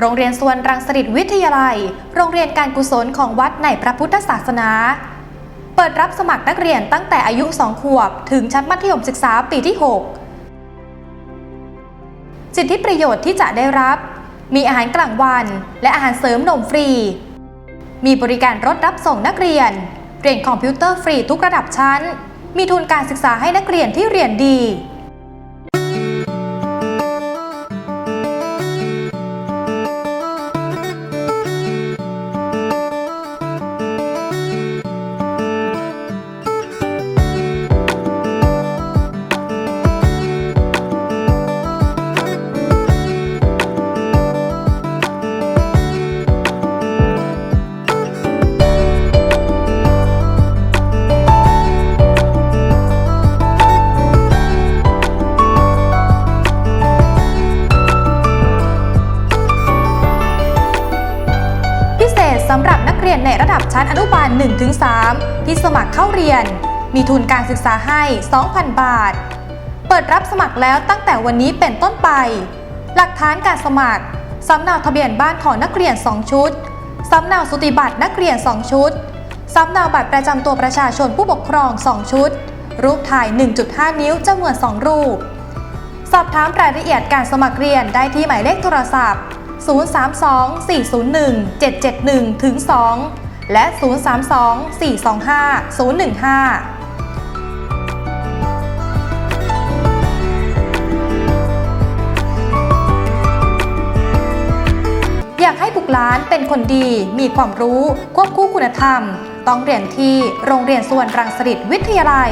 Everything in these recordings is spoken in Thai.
โรงเรียนสวนรังสฤษวิทยาลัย โรงเรียนการกุศลของวัดในพระพุทธศาสนา เปิดรับสมัครนักเรียนตั้งแต่อายุ 2 ขวบ ถึงชั้นมัธยมศึกษาปีที่ 6 สิทธิประโยชน์ที่จะได้รับ มีอาหารกลางวัน และอาหารเสริมนมฟรี มีบริการรถรับส่งนักเรียน เรียนคอมพิวเตอร์ฟรีทุกระดับชั้น มีทุนการศึกษาให้นักเรียนที่เรียนดี 1-3 ที่สมัครเข้าเรียน มีทุนการศึกษาให้ 2,000 บาท เปิดรับสมัครแล้วตั้งแต่วันนี้เป็นต้นไป หลักฐานการสมัครสำเนาทะเบียนบ้านของนักเรียน 2 ชุดสำเนาสุติบัตรนักเรียน 2 ชุดสำเนาบัตรประจำตัวประชาชนผู้ปกครอง 2 ชุด รูปถ่าย 1.5 นิ้วจำนวน 2 รูป สอบถามรายละเอียดการสมัครเรียนได้ที่หมายเลขโทรศัพท์ 032401771-2 และ 032 425 015อยากให้บุตรหลานเป็นคนดี มีความรู้ ควบคู่คุณธรรม ต้องเรียนที่โรงเรียนส่วนรังสิตวิทยาลัย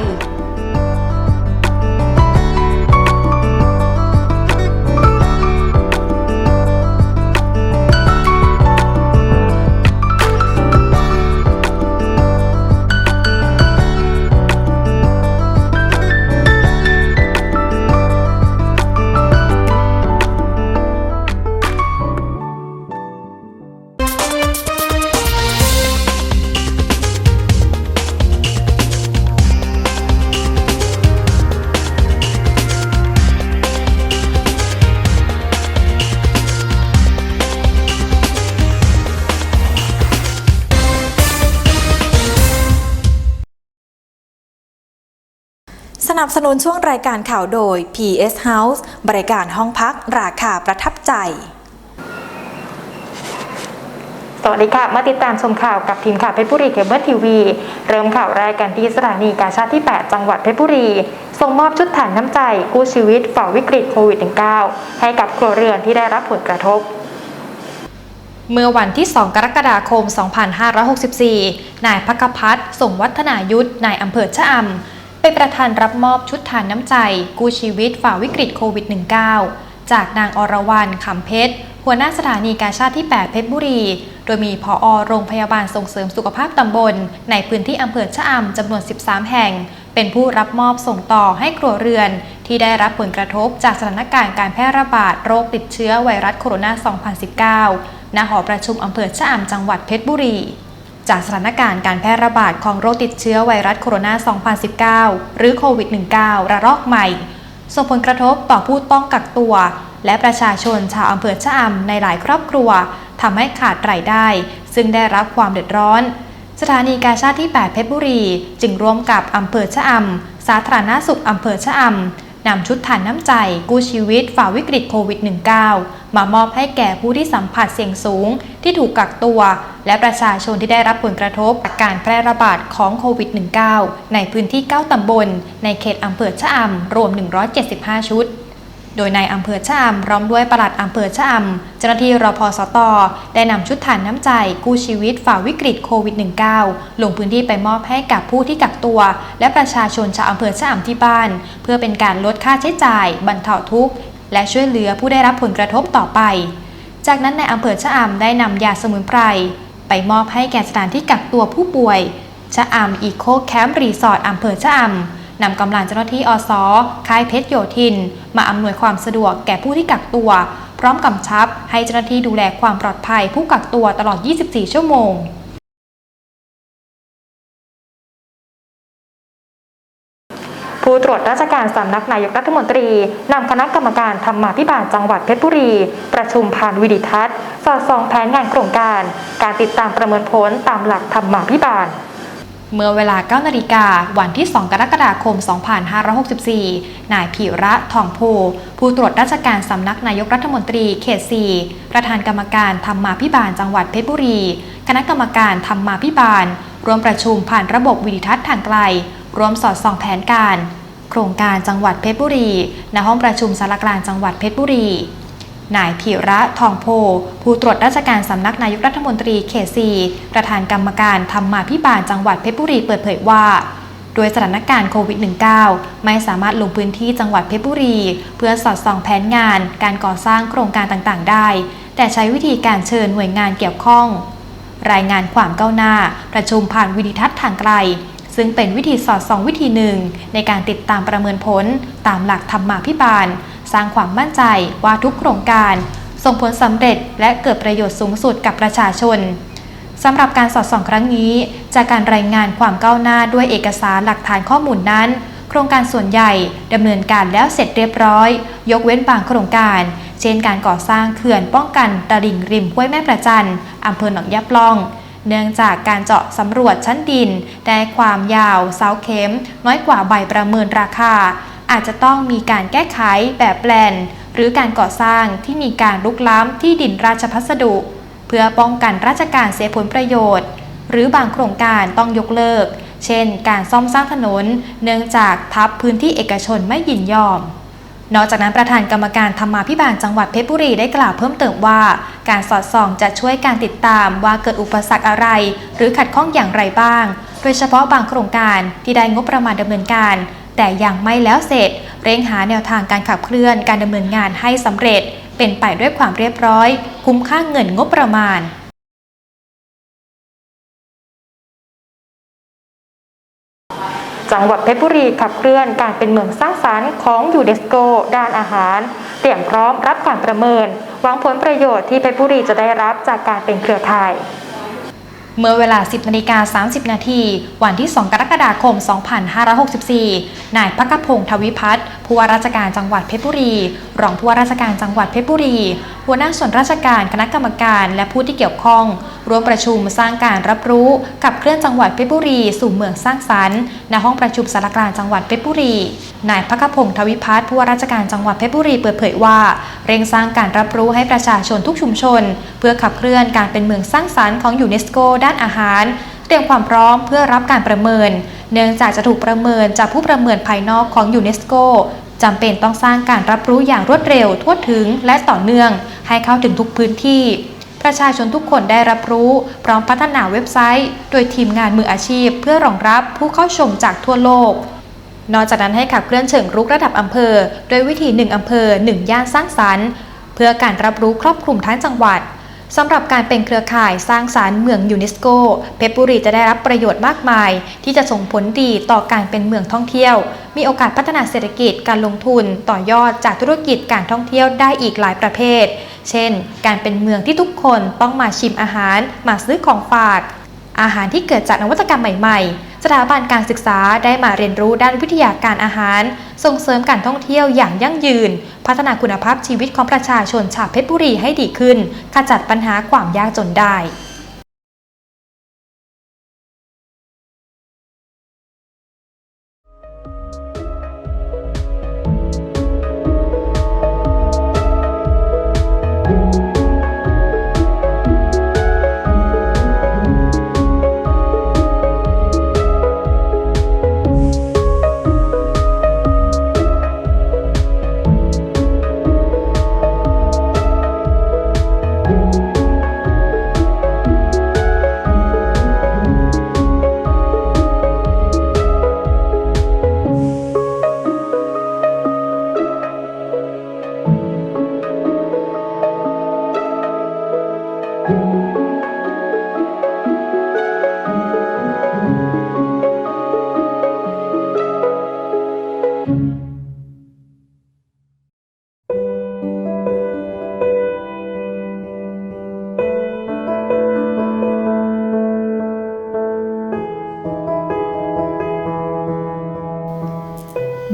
นับสนุนช่วงรายการข่าวโดย PS House บริการห้องพักราคาประทับใจ สวัสดีค่ะ มาติดตามชมข่าวกับทีมข่าวเพชรบุรีเคเบิลทีวี เริ่มข่าวแรกกันที่สถานีกาชาติที่ 8 จังหวัดเพชรบุรี ส่งมอบชุดฐานน้ำใจ กู้ชีวิตฝ่าวิกฤตโควิด -19 ให้กับครัวเรือนที่ได้รับผลกระทบเมื่อวันที่ 2 กรกฎาคม 2564 นายพักพัฒน์ส่งวัฒนายุทธนายอำเภอชะอำ เป็นประธานรับมอบชุดทานน้ำใจ กู้ชีวิตฝ่าวิกฤตโควิด -19 จากนางอรวรรณขำเพชร หัวหน้าสถานีการชาติที่ 8 เพชรบุรี โดยมีผอโรงพยาบาลส่งเสริมสุขภาพตำบล ในพื้นที่อำเภอชะอำจำนวน 13 แห่ง เป็นผู้รับมอบส่งต่อให้ครัวเรือน ที่ได้รับผลกระทบจากสถานการณ์การแพร่ระบาดโรคติดเชื้อไวรัสโคโรนา 2019 ณ หอประชุมอำเภอชะอำจังหวัดเพชรบุรี จากสถานการณ์การแพร่ระบาดของโรคติดเชื้อไวรัสโคโรนา 2019 หรือโควิด -19 ระลอกใหม่ ส่งผลกระทบต่อผู้ต้องกักตัว และประชาชนชาวอำเภอชะอำในหลายครอบครัวทำให้ขาดรายได้ ซึ่งได้รับความเดือดร้อน สถานีกาชาติที่ 8 เพชรบุรี จึงร่วมกับอำเภอชะอำสาธารณสุขอำเภอชะอำ นำชุดทานน้ำใจ กู้ชีวิตฝ่าวิกฤตโควิด -19 มามอบให้แก่ผู้ที่สัมผัสเสี่ยงสูง ที่ถูกกักตัว และประชาชนที่ได้รับผลกระทบจากการแพร่ระบาดของโควิด -19 ในพื้นที่ 9 ตำบล ในเขตอำเภอชะอำรวม 175 ชุด โดยในอำเภอชะอำพร้อมด้วยปลัดอำเภอชะอำเจ้าหน้าที่รพสต ได้นำชุดฐานน้ำใจ กู้ชีวิตฝ่าวิกฤตโควิด -19 ลงพื้นที่ไปมอบให้กับผู้ที่กักตัว และประชาชนชาวอำเภอชะอำที่บ้าน เพื่อเป็นการลดค่าใช้จ่าย บรรเทาทุกข์ และช่วยเหลือผู้ได้รับผลกระทบต่อไป จากนั้นในอำเภอชะอำได้นำยาสมุนไพรไปมอบให้แก่สถานที่กักตัวผู้ป่วยชะอำอีโคแคมป์รีสอร์ทอำเภอชะอำ นำกำลังเจ้าหน้าที่อสค่ายเพชรโยธิน มาอำนวยความสะดวกแก่ผู้ที่กักตัว พร้อมกำชับให้เจ้าหน้าที่ดูแลความปลอดภัยผู้กักตัวตลอด 24 ชั่วโมงผู้ตรวจราชการสำนักนายกรัฐมนตรีนำคณะกรรมการธรรมาภิบาลจังหวัดเพชรบุรี ประชุมผ่านวิดิทัศน์ สอดส่องแผนงานโครงการ การติดตามประเมินผลตามหลักธรรมาภิบาล เมื่อเวลา 9 นาฬิกา วันที่ 2 กรกฎาคม 2564 นายพีระทองโพ ผู้ตรวจราชการสำนักนายกรัฐมนตรีเขต 4 ประธานกรรมการธรรมาภิบาลจังหวัดเพชรบุรี คณะกรรมการธรรมาภิบาล ร่วมประชุมผ่านระบบวิดิทัศน์ทางไกล ร่วมสอดส่องแผนการ โครงการจังหวัดเพชรบุรี ณ ห้องประชุมสารกลางจังหวัดเพชรบุรี นายพีระทองโพ ผู้ตรวจราชการสำนักนายกรัฐมนตรีเขตซีประธานกรรมการธรรมาภิบาลจังหวัดเพชรบุรีเปิดเผยว่าโดยสถานการณ์โควิด -19 ไม่สามารถลงพื้นที่จังหวัดเพชรบุรี เพื่อสอดส่องแผนงาน การก่อสร้างโครงการต่างๆ ได้ แต่ใช้วิธีการเชิญหน่วยงานเกี่ยวข้อง รายงานความก้าวหน้า ประชุมผ่านวิดิทัศน์ทางไกล ซึ่งเป็นวิธีสอดส่องวิธีหนึ่ง ในการติดตามประเมินผลตามหลักธรรมาภิบาล สร้างความมั่นใจว่าทุกโครงการ ส่งผลสำเร็จและเกิดประโยชน์สูงสุดกับประชาชนสำหรับการสอดส่องครั้งนี้ จากการรายงานความก้าวหน้าด้วยเอกสารหลักฐานข้อมูลนั้น โครงการส่วนใหญ่ดำเนินการแล้วเสร็จเรียบร้อย ยกเว้นบางโครงการ เช่นการก่อสร้างเขื่อนป้องกันตลิ่งริมห้วยแม่ประจันอำเภอหนองยะปล่อง เนื่องจากการเจาะสำรวจชั้นดินได้ความยาวเสาเข็ม น้อยกว่าใบประเมินราคา อาจจะต้องมีการแก้ไขแบบแปลน หรือการก่อสร้างที่มีการลุกล้ำที่ดินราชพัสดุ เพื่อป้องกันราชการเสียผลประโยชน์ หรือบางโครงการต้องยกเลิก เช่น การซ่อมสร้างถนน เนื่องจากทับพื้นที่เอกชนไม่ยินยอมนอกจากนั้นประธานกรรมการธรรมาภิบาลจังหวัดเพชรบุรีได้กล่าวเพิ่มเติมว่า การสอดส่องจะช่วยการติดตามว่าเกิดอุปสรรคอะไร หรือขัดข้องอย่างไรบ้าง โดยเฉพาะบางโครงการที่ได้งบประมาณดำเนินการ แต่ยังไม่แล้วเสร็จ เร่งหาแนวทางการขับเคลื่อนการดำเนินงานให้สำเร็จ เป็นไปด้วยความเรียบร้อย คุ้มค่าเงินงบประมาณจังหวัดเพชรบุรีขับเคลื่อนการเป็นเมืองสร้างสรรค์ของยูเนสโก ด้านอาหาร เตรียมพร้อมรับการประเมินหวังผลประโยชน์ที่เพชรบุรีจะได้รับจากการเป็นเครือข่าย เมื่อเวลา 10นาฬิกา30 นาที วันที่ 2 กรกฎาคม 2564 นายพักพงศ์ทวิพัฒน์ ผู้ว่าราชการจังหวัดเพชรบุรี รองผู้ว่าราชการจังหวัดเพชรบุรี หัวหน้าส่วนราชการคณะกรรมการ และผู้ที่เกี่ยวข้อง ร่วมประชุมสร้างการรับรู้กับเคลื่อนจังหวัดเพชรบุรี สู่เมืองสร้างสรรค์ณห้องประชุมสารกลางจังหวัดเพชรบุรี นายพักพงศ์ทวิพัฒน์ผู้ว่าราชการจังหวัดเพชรบุรีเปิดเผยว่า เร่งสร้างการรับรู้ให้ประชาชนทุกชุมชน เพื่อขับเคลื่อนการเป็นเมืองสร้างสรรค์ของยูเนสโกด้านอาหาร เตรียมความพร้อมเพื่อรับการประเมิน เนื่องจากจะถูกประเมินจากผู้ประเมินภายนอกของยูเนสโกจำเป็นต้องสร้างการรับรู้อย่างรวดเร็ว ทั่วถึงและต่อเนื่อง ให้เข้าถึงทุกพื้นที่ ประชาชนทุกคนได้รับรู้ พร้อมพัฒนาเว็บไซต์ โดยทีมงานมืออาชีพ เพื่อรองรับผู้เข้าชมจากทั่วโลก นอกจากนั้นให้ขับเคลื่อนเชิงรุกระดับอำเภอ โดยวิธี 1 อำเภอ 1 ย่านสร้างสรรค์ เพื่อการรับรู้ครอบคลุมทั้งจังหวัด สำหรับการเป็นเครือข่ายสร้างสารเมืองยูเนสโก เพชรบุรีจะได้รับประโยชน์มากมาย ที่จะส่งผลดีต่อการเป็นเมืองท่องเที่ยว มีโอกาสพัฒนาเศรษฐกิจการลงทุนต่อยอดจากธุรกิจการท่องเที่ยวได้อีกหลายประเภท เช่น การเป็นเมืองที่ทุกคนต้องมาชิมอาหาร มาซื้อของฝาก อาหารที่เกิดจากนวัตกรรมใหม่ ๆ ถาบันการศึกษาได้มาเรียนรู้ด้านวิทยาการอาหาร ส่งเสริมการท่องเที่ยวอย่างยั่งยืน พัฒนาคุณภาพชีวิตของประชาชนชาวเพชรบุรีให้ดีขึ้นขจัดปัญหาความยากจนได้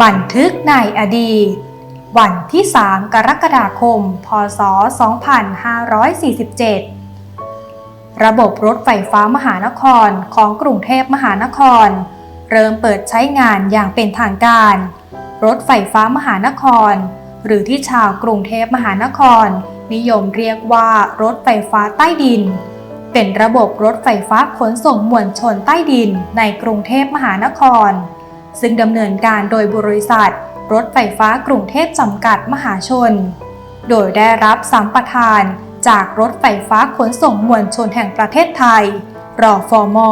บันทึกในอดีต วันที่ 3 กรกฎาคม พศ 2547 ระบบรถไฟฟ้ามหานครของกรุงเทพมหานคร เริ่มเปิดใช้งานอย่างเป็นทางการ รถไฟฟ้ามหานคร หรือที่ชาวกรุงเทพมหานคร นิยมเรียกว่ารถไฟฟ้าใต้ดิน เป็นระบบรถไฟฟ้าขนส่งมวลชนใต้ดินในกรุงเทพมหานคร ซึ่งดำเนินการโดยบริษัท รถไฟฟ้ากรุงเทพจำกัดมหาชน โดยได้รับสัมปทานจากรถไฟฟ้าขนส่งมวลชนแห่งประเทศไทย รอฟอมอ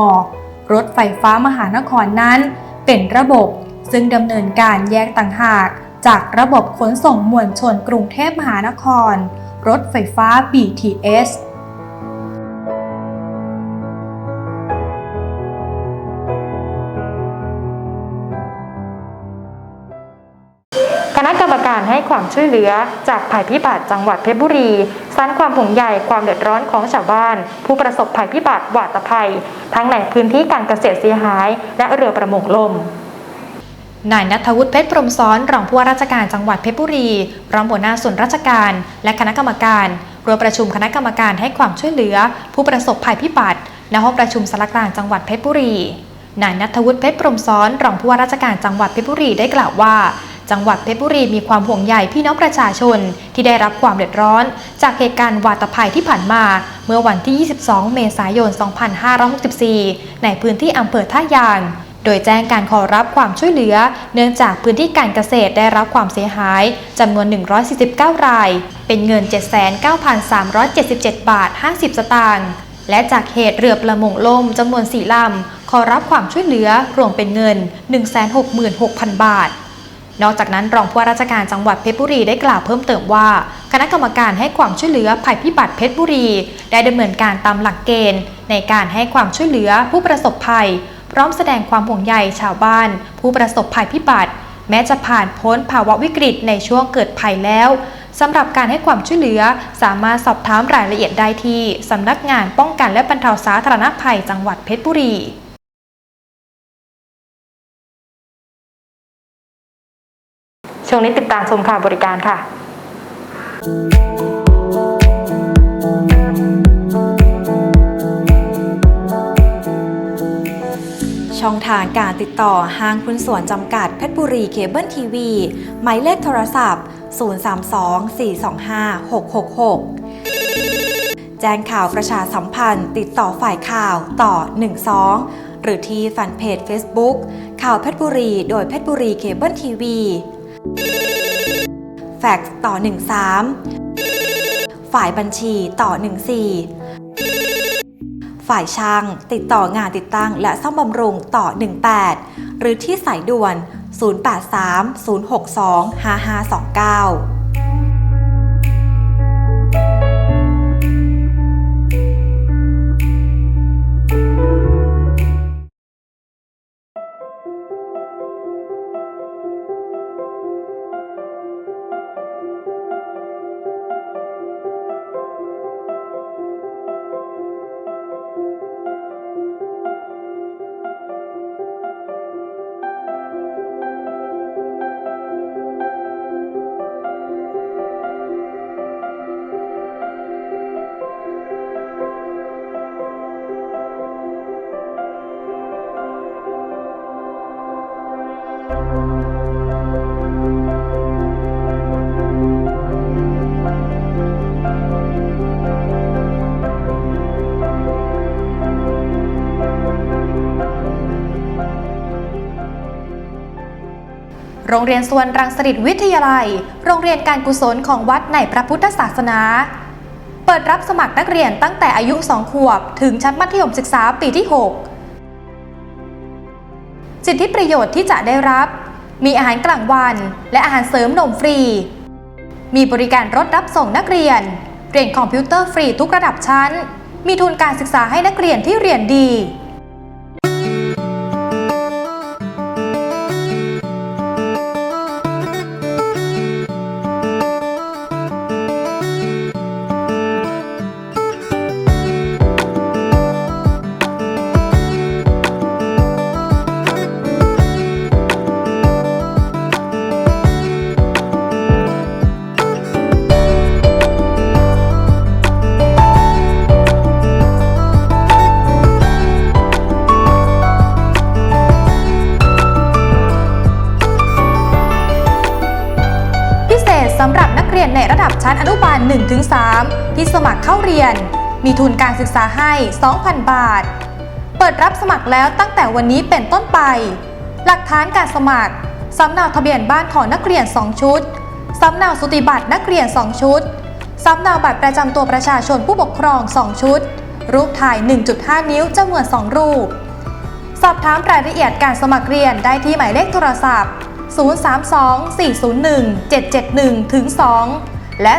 รถไฟฟ้ามหานครนั้น เป็นระบบซึ่งดำเนินการแยกต่างหากจากระบบขนส่งมวลชนกรุงเทพมหานคร รถไฟฟ้า BTS ให้ความช่วยเหลือ จากภัยพิบัติจังหวัดเพชรบุรีสร้างความห่วงใยความเดือดร้อนของชาวบ้าน ผู้ประสบภัยพิบัติหวาดภัย ทั้งในพื้นที่การเกษตรเสียหาย และเรือประมงล่มนายนัทวุฒิเพชรพรมซ้อนรองผู้ว่าราชการจังหวัดเพชรบุรีรอมหัวหน้าส่วนราชการ และคณะกรรมการรวมประชุมคณะกรรมการให้ความช่วยเหลือ ผู้ประสบภัยพิบัติณห้องประชุมสารกลางจังหวัดเพชรบุรีนายนัทวุฒิเพชรพรมซ้อนรองผู้ว่าราชการจังหวัดเพชรบุรีได้กล่าวว่า จังหวัดเพชรบุรีมีความห่วงใยพี่น้องประชาชนที่ได้รับความเดือดร้อน จากเหตุการณ์วาตภัยที่ผ่านมา เมื่อวันที่ 22 เมษายน 2564 ในพื้นที่อำเภอท่ายาง โดยแจ้งการขอรับความช่วยเหลือ เนื่องจากพื้นที่การเกษตรได้รับความเสียหายจำนวน 149 ราย เป็นเงิน 79,377 บาท 50 สตางค์และจากเหตุเรือประมงล่มจำนวน 4 ลำ ขอรับความช่วยเหลือรวมเป็นเงิน 166,000 บาท นอกจากนั้นรองผู้ว่าราชการจังหวัดเพชรบุรีได้กล่าวเพิ่มเติมว่า คณะกรรมการให้ความช่วยเหลือภัยพิบัติเพชรบุรี ได้ดำเนินการตามหลักเกณฑ์ ในการให้ความช่วยเหลือผู้ประสบภัย พร้อมแสดงความห่วงใยชาวบ้าน ผู้ประสบภัยพิบัติ แม้จะผ่านพ้นภาวะวิกฤตในช่วงเกิดภัยแล้วสำหรับการให้ความช่วยเหลือ สามารถสอบถามรายละเอียดได้ที่สำนักงานป้องกันและบรรเทาสาธารณภัยจังหวัดเพชรบุรี ช่วงนี้ติดตามชมข่าวบริการค่ะ ช่องทางการติดต่อห้างคุณส่วนจำกัดเพชรบุรีเคเบิลทีวี หมายเลขโทรศัพท์ 032-425-666แจ้งข่าวประชาสัมพันธ์ ติดต่อฝ่ายข่าวต่อ 12 หรือที่แฟนเพจ Facebook ข่าวเพชรบุรี โดยเพชรบุรีเคเบิลทีวี แฟกซ์ต่อ 13 ฝ่ายบัญชีต่อ 14 ฝ่ายช่างติดต่องานติดตั้ง และซ่อมบำรุงต่อ 18 หรือที่สายด่วน 083 062 5529 นสวนรังสฤษวิทยาลัย โรงเรียนการกุศลของวัดในพระพุทธศาสนา เปิดรับสมัครนักเรียนตั้งแต่อายุ 2 ขวบ ถึงชั้นมัธยมศึกษาปีที่ 6 สิทธิประโยชน์ที่จะได้รับ มีอาหารกลางวัน และอาหารเสริมนมฟรี มีบริการรถรับส่งนักเรียน เรียนคอมพิวเตอร์ฟรีทุกระดับชั้น มีทุนการศึกษาให้นักเรียนที่เรียนดี ที่สมัครเข้าเรียน มีทุนการศึกษาให้ 2,000 บาท เปิดรับสมัครแล้วตั้งแต่วันนี้เป็นต้นไป หลักฐานการสมัครสำเนาทะเบียนบ้านของนักเรียน 2 ชุดสำเนาสุติบัตรนักเรียน 2 ชุดสำเนาบัตรประจำตัวประชาชนผู้ปกครอง 2 ชุด รูปถ่าย 1.5 นิ้วจำนวน 2 รูป สอบถามรายละเอียดการสมัครเรียนได้ที่หมายเลขโทรศัพท์ 032401771-2 และ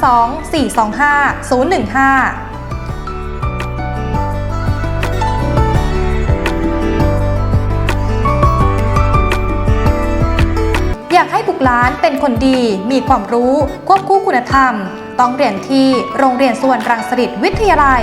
032 425 015อยากให้บุกหลานเป็นคนดี มีความรู้ ควบคู่คุณธรรม ต้องเรียนที่โรงเรียนส่วนรังสิตวิทยาลัย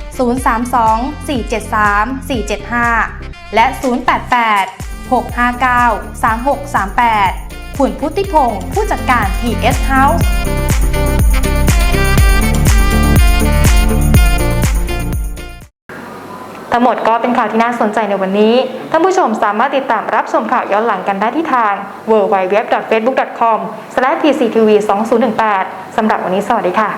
032 473 475 และ 088 659 3638คุณพุทธิพงศ์ผู้จัดการ PS House ทั้งหมดก็เป็นข่าวที่น่าสนใจในวันนี้ ท่านผู้ชมสามารถติดตามรับชมข่าวย้อนหลังกันได้ที่ทาง www.facebook.com/tctv2018 สำหรับวันนี้สวัสดีค่ะ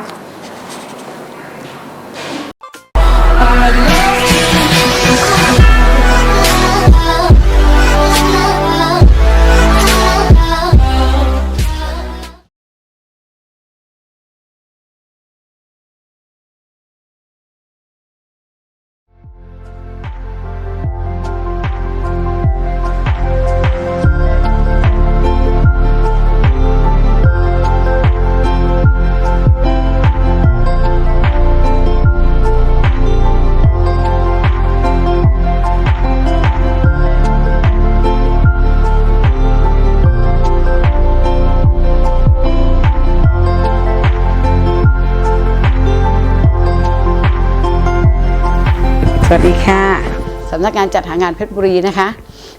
วัสดีค่ะสำนักงานจัดหางานเพชรบุรีนะคะ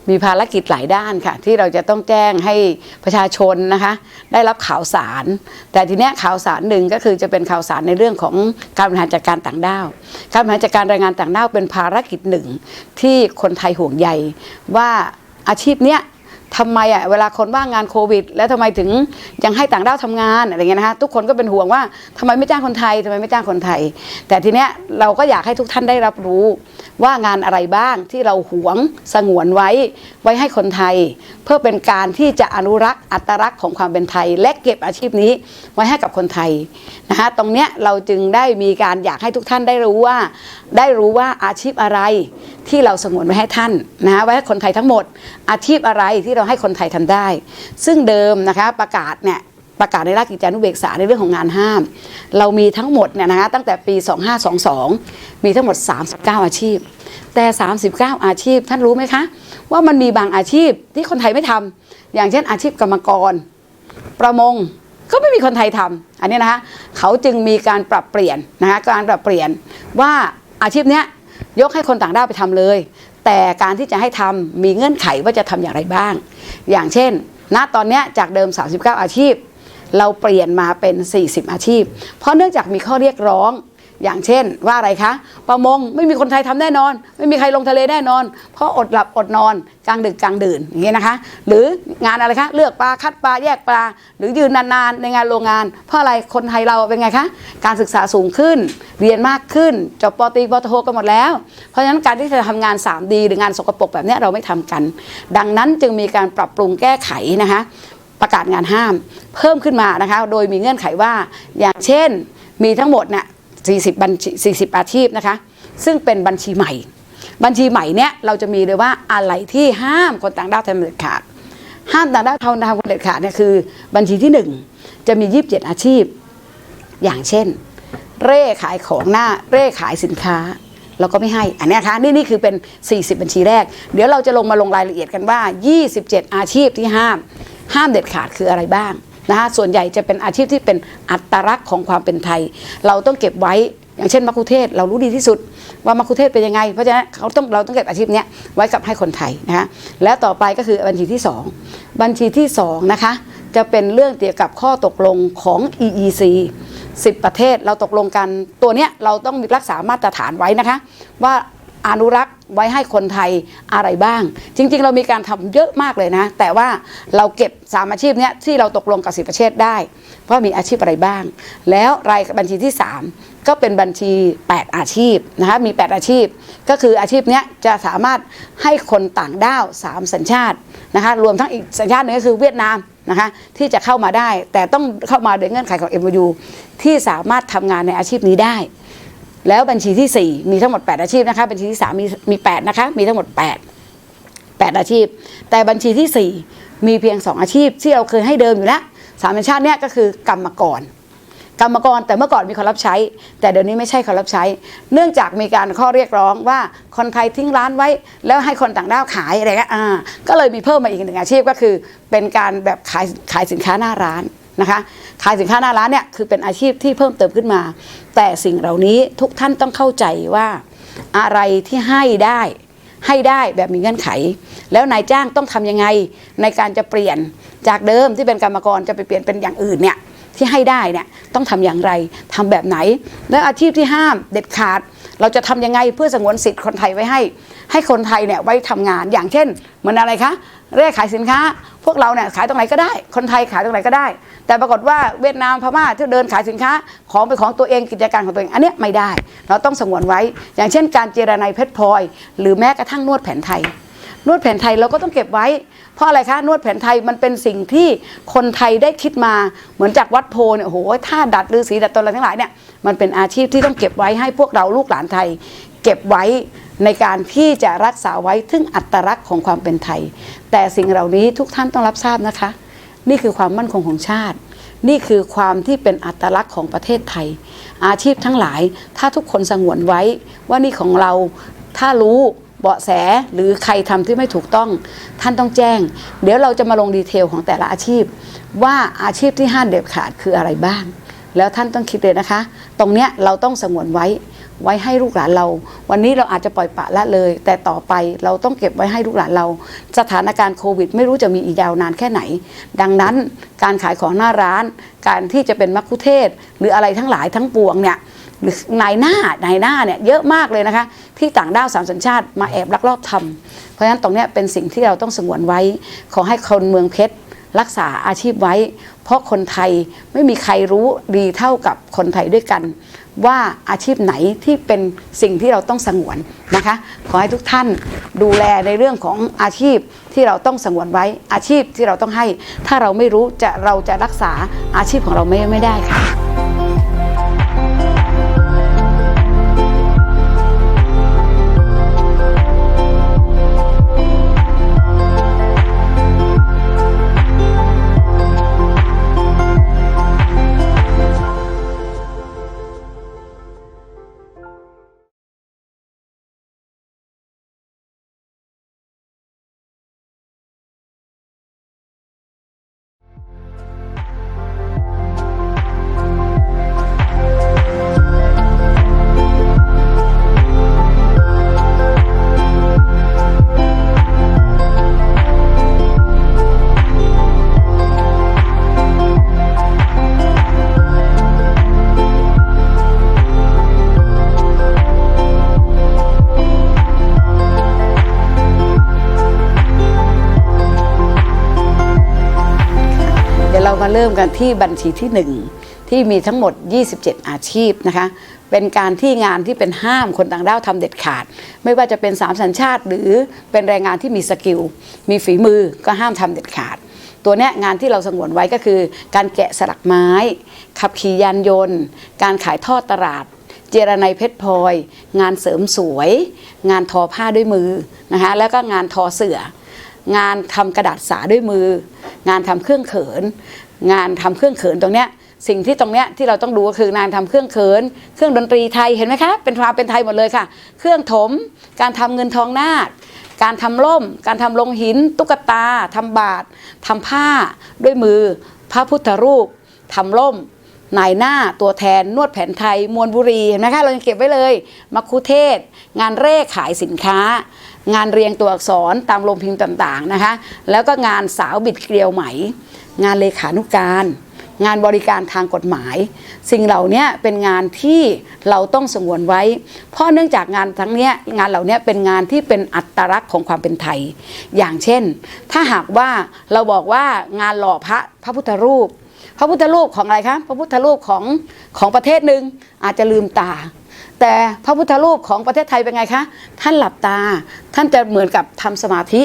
มีภารกิจหลายด้านค่ะ ที่เราจะต้องแจ้งให้ประชาชนนะคะ ได้รับข่าวสาร แต่ทีเนี้ยข่าวสารหนึ่งก็คือจะเป็นข่าวสารในเรื่องของการบริหารจัดการต่างด้าวการบริหารจัดการแรงงานต่างด้าวเป็นภารกิจหนึ่งที่คนไทยห่วงใยว่าอาชีพเนี้ย ทำไมอะเวลาคนว่างงานโควิด แล้วทำไมถึงยังให้ต่างด้าวทำงานอะไรเงี้ยนะคะทุกคนก็เป็นห่วงว่าทำไมไม่จ้างคนไทยทำไมไม่จ้างคนไทย แต่ทีเนี้ยเราก็อยากให้ทุกท่านได้รับรู้ว่างานอะไรบ้างที่เราหวงสงวนไว้ไว้ให้คนไทย เพื่อเป็นการที่จะอนุรักษ์อัตลักษณ์ของความเป็นไทย และเก็บอาชีพนี้ไว้ให้กับคนไทยนะคะตรงเนี้ยเราจึงได้มีการอยากให้ทุกท่านได้รู้ว่า ได้รู้ว่าอาชีพอะไรที่เราสงวนไว้ให้ท่านนะคะไว้ให้คนไทยทั้งหมด อาชีพอะไรที่เราให้คนไทยทำได้ ซึ่งเดิมนะคะประกาศเนี่ยประกาศในราชกิจจานุเบกษาในเรื่องของงานห้าม เรามีทั้งหมดเนี่ยนะคะตั้งแต่ปี 2522 มีทั้งหมด 39 อาชีพ แต่ 39 อาชีพท่านรู้ไหมคะ ว่ามันมีบางอาชีพที่คนไทยไม่ทำอย่างเช่นอาชีพกรรมกร ประมงก็ไม่มีคนไทยทำอันนี้นะคะเขาจึงมีการปรับเปลี่ยนนะคะการปรับเปลี่ยนว่าอาชีพเนี้ยยกให้คนต่างด้าวไปทำเลย แต่การที่จะให้ทำมีเงื่อนไขว่าจะทำอย่างไรบ้าง อย่างเช่น ณตอนนี้จากเดิม 39 อาชีพ เราเปลี่ยนมาเป็น 40 อาชีพ เพราะเนื่องจากมีข้อเรียกร้อง อย่างเช่น ว่าอะไรคะ ประมงไม่มีคนไทยทำแน่นอน ไม่มีใครลงทะเลแน่นอน เพราะอดหลับอดนอนกลางดึกกลางดื่นอย่างเงี้ยนะคะ หรืองานอะไรคะ เลือกปลาคัดปลาแยกปลา หรือยืนนานๆในงานโรงงาน เพราะอะไรคนไทยเราเป็นไงคะ การศึกษาสูงขึ้น เรียนมากขึ้นจบปตรีปโทกันหมดแล้ว เพราะฉะนั้นการที่จะทำงาน 3D หรืองานสกปรกแบบนี้เราไม่ทำกัน ดังนั้นจึงมีการปรับปรุงแก้ไขนะคะ ประกาศงานห้าม เพิ่มขึ้นมานะคะ โดยมีเงื่อนไขว่าอย่างเช่นมีทั้งหมดเนี่ย 40บัญชี40 อาชีพนะคะ ซึ่งเป็นบัญชีใหม่ บัญชีใหม่เนี่ยเราจะมีเลยว่าอะไรที่ห้ามคนต่างด้าวทำเด็ดขาด ห้ามต่างด้าวทำทำคนเด็ดขาดเนี่ยคือ บัญชีที่ 1 จะมี 27 อาชีพ อย่างเช่น เร่ขายของหน้าเร่ขายสินค้าเราก็ไม่ให้ อันนี้นะคะนี่นี่คือเป็น 40 บัญชีแรก เดี๋ยวเราจะลงมาลงรายละเอียดกันว่า 27 อาชีพที่ห้าม ห้ามเด็ดขาดคืออะไรบ้าง นะคะส่วนใหญ่จะเป็นอาชีพที่เป็นอัตลักษณ์ของความเป็นไทย เราต้องเก็บไว้อย่างเช่นมัคคุเทศเรารู้ดีที่สุดว่ามัคคุเทศเป็นยังไง เพราะฉะนั้นเขาต้องเราต้องเก็บอาชีพนี้ไว้กับให้คนไทยนะคะแล้วต่อไปก็คือบัญชีที่สองบัญชีที่สองนะคะจะเป็นเรื่องเกี่ยวกับข้อตกลงของ EEC 10 ประเทศเราตกลงกันตัวเนี้ยเราต้องรักษามาตรฐานไว้นะคะ ว่าอนุรักษ์ ไว้ให้คนไทยอะไรบ้าง จริง ๆ เรามีการทำเยอะมากเลยนะ แต่ว่าเราเก็บสามอาชีพเนี้ยที่เราตกลงกับสิประเทศได้ว่ามีอาชีพอะไรบ้าง แล้วรายบัญชีที่ 3 ก็เป็นบัญชี 8 อาชีพนะคะมี 8 อาชีพ ก็คืออาชีพเนี้ยจะสามารถให้คนต่างด้าว 3 สัญชาตินะคะรวมทั้งอีกสัญชาติหนึงก็คือเวียดนามนะคะที่จะเข้ามาได้แต่ต้องเข้ามาโดยเงื่อนไขของ MOU ที่สามารถทำงานในอาชีพนี้ได้ แล้วบัญชีที่ 4 มีทั้งหมด 8 อาชีพนะคะ บัญชีที่ 3 มีมี8นะคะ มีทั้งหมด 8 8 อาชีพ แต่บัญชีที่ 4 มีเพียง 2 อาชีพ ที่เราเคยให้เดิมอยู่แล้วสามัญชาติเนี่ยก็คือกรรมกรกรรมกรแต่เมื่อก่อนมีคนรับใช้ แต่เดี๋ยวนี้ไม่ใช่คนรับใช้ เนื่องจากมีการข้อเรียกร้องว่าคนไทยทิ้งร้านไว้ แล้วให้คนต่างด้าวขายอะไรเงี้ยอ่าก็เลยมีเพิ่มมาอีกหนึ่งอาชีพก็คือ เป็นการแบบขายขายสินค้าหน้าร้าน นะคะขายสินค้าหน้าร้านเนี่ยคือเป็นอาชีพที่เพิ่มเติมขึ้นมา แต่สิ่งเหล่านี้ทุกท่านต้องเข้าใจว่าอะไรที่ให้ได้ให้ได้แบบมีเงื่อนไข แล้วนายจ้างต้องทำยังไงในการจะเปลี่ยนจากเดิมที่เป็นกรรมกรจะไปเปลี่ยนเป็นอย่างอื่นเนี่ยที่ให้ได้เนี่ยต้องทำอย่างไรทำแบบไหน และอาชีพที่ห้ามเด็ดขาด เราจะทำยังไงเพื่อสงวนสิทธิ์คนไทยไว้ให้ ให้คนไทยเนี่ยไว้ทำงานอย่างเช่นเหมือนอะไรคะ เร่ขายสินค้า พวกเราเนี่ยขายตรงไหนก็ได้ คนไทยขายตรงไหนก็ได้ แต่ปรากฏว่าเวียดนามพม่าที่เดินขายสินค้าของเป็นของตัวเองกิจการของตัวเอง อันนี้ไม่ได้ เราต้องสงวนไว้ อย่างเช่น การเจรไนเพชรพลอย หรือแม้กระทั่งนวดแผนไทย นวดแผนไทยเราก็ต้องเก็บไว้ เพราะอะไรคะนวดแผนไทยมันเป็นสิ่งที่คนไทยได้คิดมาเหมือนจากวัดโพเนี่ยโอ้โหท่าดัดฤาษีดัดตนอะไรทั้งหลายเนี่ยมันเป็นอาชีพที่ต้องเก็บไว้ให้พวกเราลูกหลานไทย เก็บไว้ ในการที่จะรักษาไว้ถึงอัตลักษณ์ของความเป็นไทย แต่สิ่งเหล่านี้ทุกท่านต้องรับทราบนะคะ นี่คือความมั่นคงของชาติ นี่คือความที่เป็นอัตลักษณ์ของประเทศไทย อาชีพทั้งหลายถ้าทุกคนสงวนไว้ว่านี่ของเราถ้ารู้เบาะแสหรือใครทำที่ไม่ถูกต้อง ท่านต้องแจ้ง เดี๋ยวเราจะมาลงดีเทลของแต่ละอาชีพ ว่าอาชีพที่ห้ามเด็ดขาดคืออะไรบ้าง แล้วท่านต้องคิดเลยนะคะ ตรงเนี้ยเราต้องสงวนไว้ ไว้ให้ลูกหลานเรา วันนี้เราอาจจะปล่อยปะละเลย แต่ต่อไปเราต้องเก็บไว้ให้ลูกหลานเรา สถานการณ์โควิด ไม่รู้จะมีอีกยาวนานแค่ไหน ดังนั้นการขายของหน้าร้าน การที่จะเป็นมัคคุเทศหรืออะไรทั้งหลายทั้งปวงเนี่ยหรือนายหน้านายหน้าเนี่ยเยอะมากเลยนะคะ ที่ต่างด้าวสามสัญชาติมาแอบลักลอบทำเพราะฉะนั้นตรงนี้เป็นสิ่งที่เราต้องสงวนไว้ ขอให้คนเมืองเพชรรักษาอาชีพไว้ เพราะคนไทยไม่มีใครรู้ดีเท่ากับคนไทยด้วยกัน ว่าอาชีพไหนที่เป็นสิ่งที่เราต้องสงวนนะคะ ขอให้ทุกท่านดูแลในเรื่องของอาชีพที่เราต้องสงวนไว้อาชีพที่เราต้องให้ ถ้าเราไม่รู้จะเราจะรักษาอาชีพของเราไม่ไม่ได้ค่ะ ริ่มกันที่บัญชีที่ 1 ที่มีทั้งหมด 27 อาชีพนะคะ เป็นการที่งานที่เป็นห้ามคนต่างด้าวทำเด็ดขาด ไม่ว่าจะเป็นสามสัญชาติ หรือเป็นแรงงานที่มีสกิล มีฝีมือก็ห้ามทำเด็ดขาด ตัวเนี้ยงานที่เราสงวนไว้ก็คือ การแกะสลักไม้ ขับขี่ยานยนต์ การขายทอดตลาดเจรไนเพชรพลอย งานเสริมสวย งานทอผ้าด้วยมือนะคะแล้วก็งานทอเสืองานทำกระดาษสาด้วยมือ งานทำเครื่องเขิน งานทำเครื่องเขินตรงเนี้ยสิ่งที่ตรงเนี้ยที่เราต้องดูก็คืองานทำเครื่องเขิน เครื่องดนตรีไทยเห็นไหมคะเป็นความเป็นไทยหมดเลยค่ะ เครื่องถม การทำเงินทองนาคการทำล่ม การทำลงหิน ตุ๊กตา ทำบาททำผ้า ด้วยมือ พระพุทธรูป ทำล่ม นายหน้า ตัวแทน นวดแผนไทย มวลบุรีเห็นไหมคะ เรายังเก็บไว้เลยมัคคุเทศ งานเร่ขายสินค้า งานเรียงตัวอักษรตามโรงพิมพ์ต่างๆนะคะ แล้วก็งานสาวบิดเกลียวไหม งานเลขานุการ งานบริการทางกฎหมาย สิ่งเหล่านี้เป็นงานที่เราต้องสงวนไว้ เพราะเนื่องจากงานทั้งเนี้ยงานเหล่านี้เป็นงานที่เป็นอัตลักษณ์ของความเป็นไทย อย่างเช่น ถ้าหากว่าเราบอกว่างานหล่อพระพระพุทธรูป พระพุทธรูปของอะไรคะพระพุทธรูปของของประเทศหนึ่งอาจจะลืมตา แต่พระพุทธรูปของประเทศไทยเป็นไงคะ ท่านหลับตา ท่านจะเหมือนกับทำสมาธิ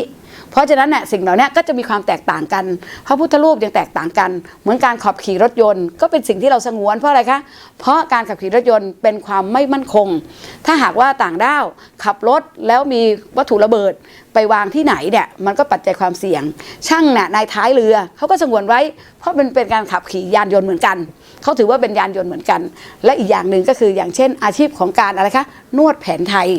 เพราะฉะนั้นเนี่ยสิ่งเหล่านี้ก็จะมีความแตกต่างกัน พระพุทธรูปยังแตกต่างกัน เหมือนการขับขี่รถยนต์ ก็เป็นสิ่งที่เราสงวนเพราะอะไรคะ เพราะการขับขี่รถยนต์เป็นความไม่มั่นคง ถ้าหากว่าต่างด้าวขับรถแล้วมีวัตถุระเบิดไปวางที่ไหนเนี่ยมันก็ปัจจัยความเสี่ยง ช่างเนี่ยในท้ายเรือเขาก็สงวนไว้ เพราะมันเป็นการขับขี่ยานยนต์เหมือนกัน เขาถือว่าเป็นยานยนต์เหมือนกัน และอีกอย่างหนึ่งก็คืออย่างเช่นอาชีพของการอะไรคะนวดแผนไทย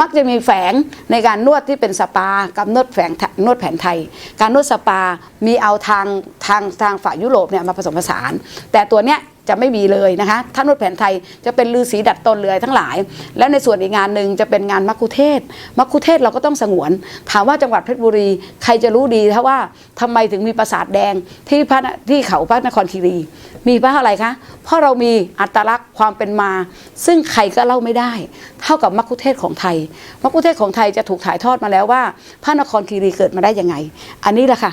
มักจะมีแฝงในการนวดที่เป็นสปา กับนวดแฝงนวดแผนไทย การนวดสปามีเอาทางทางทางฝ่ายยุโรปเนี่ยมาผสมผสาน แต่ตัวเนี้ย จะไม่มีเลยนะคะถ้านวดแผนไทยจะเป็นลือสีดัดตนเลยทั้งหลาย แล้วในส่วนอีกงานหนึ่งจะเป็นงานมัคคุเทศมัคคุเทศเราก็ต้องสงวน ถามว่าจังหวัดเพชรบุรีใครจะรู้ดีถ้าว่าทำไมถึงมีปราสาทแดงที่พระที่เขาพระนครคีรี มีเพราะอะไรคะเพราะเรามีอัตลักษณ์ความเป็นมา ซึ่งใครก็เล่าไม่ได้ เท่ากับมัคคุเทศของไทยมัคคุเทศของไทยจะถูกถ่ายทอดมาแล้วว่า พระนครคีรีเกิดมาได้ยังไง อันนี้แหละค่ะ